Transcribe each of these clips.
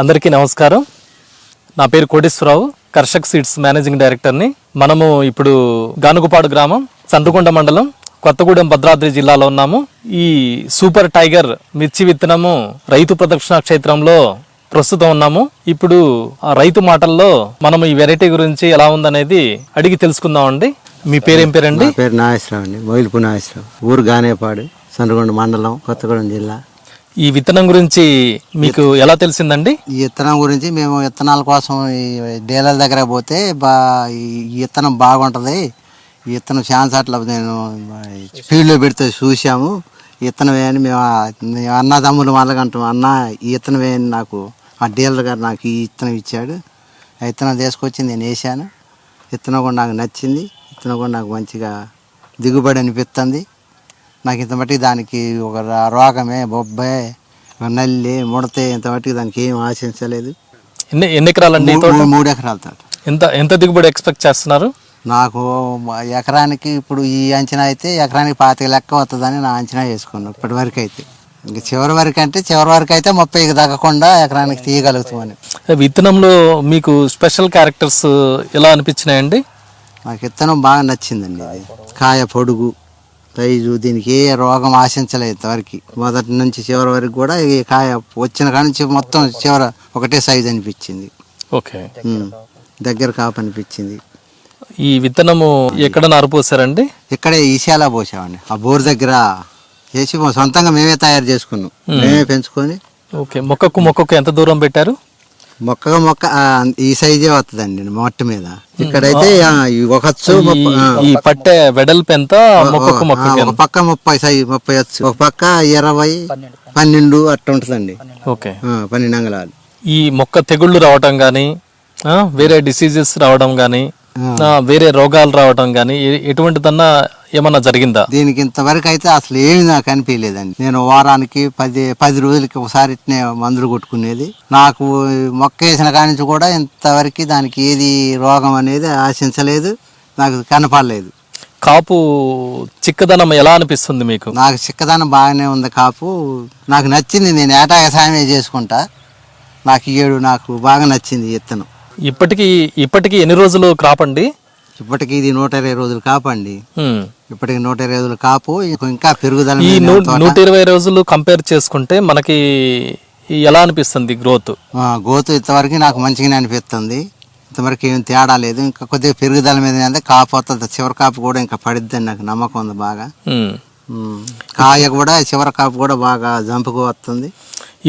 అందరికీ నమస్కారం. నా పేరు కోటేశ్వరరావు కర్షక్ సీడ్స్ మేనేజింగ్ డైరెక్టర్ని. మనము ఇప్పుడు గానుగుపాడు గ్రామం చంద్రకొండ మండలం కొత్తగూడెం భద్రాద్రి జిల్లాలో ఉన్నాము. ఈ సూపర్ టైగర్ మిర్చి విత్తనము రైతు ప్రదక్షిణ క్షేత్రంలో ప్రస్తుతం ఉన్నాము. ఇప్పుడు ఆ రైతు మాటల్లో మనం ఈ వెరైటీ గురించి ఎలా ఉందనేది అడిగి తెలుసుకుందామండి. మీ పేరేం పేరండి? పేరు నాగేశ్వరరావు అండి. మొయిల్పు నాగేశ్వరరావు. ఊరు గానేపాడు చంద్రకొండ మండలం కొత్తగూడెం జిల్లా. ఈ విత్తనం గురించి మీకు ఎలా తెలిసిందండి? ఈ విత్తనం గురించి మేము విత్తనాల కోసం ఈ డీలర్ దగ్గర పోతే బా ఈ విత్తనం బాగుంటుంది. ఈ విత్తనం ఛాన్స్ అట్లా నేను ఫీల్డ్లో పెడితే చూసాము విత్తనం వేయని మేము మేము అన్నదమ్ములు వాళ్ళకంటాం అన్న ఈ విత్తనం వేయని నాకు ఆ డీలర్ గారు నాకు ఈ విత్తనం ఇచ్చాడు. ఆ విత్తనం తీసుకొచ్చి నేను వేసాను విత్తనం కూడా నాకు నచ్చింది. విత్తనం కూడా నాకు మంచిగా దిగుబడి అనిపిస్తుంది. నాకు ఇంత మట్టికి దానికి ఒక రోగమే బొబ్బే నల్లి ముడతే ఇంత మట్టికి దానికి ఏం ఆశించలేదు. ఎన్ని ఎన్ని ఎకరాలండి మూడు ఎకరాల తోట ఎంత ఎంత దిగుబడి ఎక్స్పెక్ట్ చేస్తున్నారు? నాకు ఎకరానికి ఇప్పుడు ఈ అంచనా అయితే ఎకరానికి పాతిక లెక్క వస్తుందని నా అంచనా వేసుకున్నాను ఇప్పటి వరకు అయితే ఇంక చివరి వరకు అంటే చివరి వరకు అయితే ముప్పైకి తగ్గకుండా ఎకరానికి తీయగలుగుతామని. విత్తనంలో మీకు స్పెషల్ క్యారెక్టర్స్ ఎలా అనిపించినాయండి? నాకు విత్తనం బాగా నచ్చిందండి కాయ పొడుగు సైజు దీనికి ఏ రోగం ఆశించలేదు ఇంతవరకు. మొదటి నుంచి చివరి వరకు కూడా ఈ కాయ వచ్చిన కాడ నుంచి మొత్తం చివర ఒకటే సైజు అనిపించింది. ఓకే. ఉమ్. దగ్గర కాపు అనిపించింది. ఈ విత్తనము ఎక్కడ నారుపోసారండి ఇక్కడే ఈశాల పోసామండి. ఆ బోర్ దగ్గర వేసి మా సొంతంగా మేమే తయారు చేసుకున్నాం. మేమే పెంచుకొని ఓకే. మొక్కకు మొక్కకు ఎంత దూరం పెట్టారు? మొక్కగా మొక్క ఈ సైజే వస్తుందండి మొట్ట మీద. ఇక్కడైతే ఈ ఒక ఈ- పట్టె వెడల్పు ఎంత? ఒక పక్క ముప్పై సైజు ముప్పై వచ్చు ఒక పక్క ఇరవై పన్నెండు అట్లా ఉంటుందండి. ఓకే. ఆ, పన్నెండు అంగళాలు. ఈ మొక్క తెగుళ్ళు రావటం కానీ వేరే డిసీజెస్ రావడం కానీ వేరే రోగాలు రావటం కానీ ఎటువంటిదన్నా ఏమన్నా జరిగిందా? దీనికి ఇంతవరకు అయితే అసలు ఏమి నాకు అనిపించలేదండి. నేను వారానికి పది పది రోజులకి ఒకసారి ఇట్నే మందులు కొట్టుకునేది. నాకు మొక్క వేసిన కాడి నుంచి కూడా ఇంతవరకు దానికి ఏది రోగం అనేది ఆశించలేదు. నాకు కనపడలేదు. కాపు చిక్కదనం ఎలా అనిపిస్తుంది మీకు? నాకు చిక్కదనం బాగానే ఉంది కాపు. నాకు నచ్చింది నేను ఏటా వ్యవసాయమే చేసుకుంటా. నాకు ఏడు నాకు బాగా నచ్చింది ఈ విత్తనం. ఇప్పటికి ఇప్పటికి ఎన్ని రోజులు క్రాప్ అండి ఇప్పటికి ఇది నూట ఇరవై రోజులు కాపండి. ఇప్పటికి నూట ఇరవై రోజులు కాపు ఇంక- పెరుగుదల ఈ. నూట ఇరవై రోజులు కంపేర్ చేసుకుంటే మనకి ఎలా అనిపిస్తుంది గ్రోత్ గోతు ఇంతవరకు నాకు మంచిగానే అనిపిస్తుంది. ఇంతవరకు ఏం తేడా లేదు. ఇంకా కొద్దిగా పెరుగుదల మీద అంటే కాపు వస్తుంది చివరి కాపు కూడా ఇంకా పడిద్దని నాకు నమ్మకం ఉంది బాగా. కాయ కూడా చివరి కాపు కూడా బాగా జంపుకు వస్తుంది.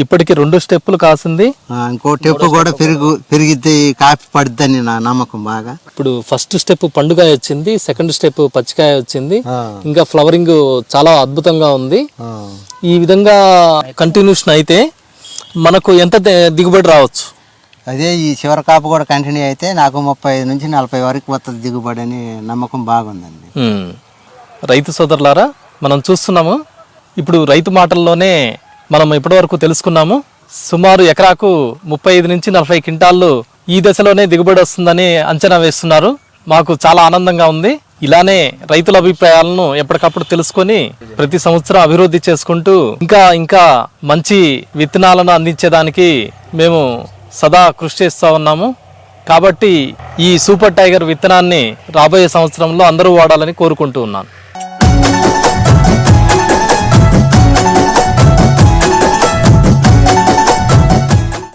ఇప్పటికి రెండు స్టెప్పులు కాసింది. ఇంకో టెప్పు కూడా పెరుగు పెరిగిద్ది కాపి పడిద్దని నా నమ్మకం బాగా. ఇప్పుడు ఫస్ట్ స్టెప్ పండుగాయ వచ్చింది సెకండ్ స్టెప్ పచ్చికాయ వచ్చింది. ఇంకా ఫ్లవరింగ్ చాలా అద్భుతంగా ఉంది. ఈ విధంగా కంటిన్యూషన్ అయితే మనకు ఎంత దిగుబడి రావచ్చు? అదే ఈ చివరి కాపు కూడా కంటిన్యూ అయితే నాకు ముప్పై ఐదు నుంచి నలభై వరకు వస్తుంది దిగుబడి అని నమ్మకం బాగుందండి. రైతు సోదరులారా మనం చూస్తున్నాము. ఇప్పుడు రైతు మాటల్లోనే మనం ఇప్పటివరకు తెలుసుకున్నాము. సుమారు ఎకరాకు ముప్పై ఐదు నుంచి నలభై క్వింటాళ్ళు ఈ దశలోనే దిగుబడి వస్తుందని అంచనా వేస్తున్నారు. మాకు చాలా ఆనందంగా ఉంది. ఇలానే రైతుల అభిప్రాయాలను ఎప్పటికప్పుడు తెలుసుకొని ప్రతి సంవత్సరం అభివృద్ధి చేసుకుంటూ ఇంకా ఇంకా మంచి విత్తనాలను అందించేదానికి మేము సదా కృషి చేస్తూ ఉన్నాము. కాబట్టి ఈ సూపర్ టైగర్ విత్తనాన్ని రాబోయే సంవత్సరంలో అందరూ వాడాలని కోరుకుంటూ ఉన్నాను.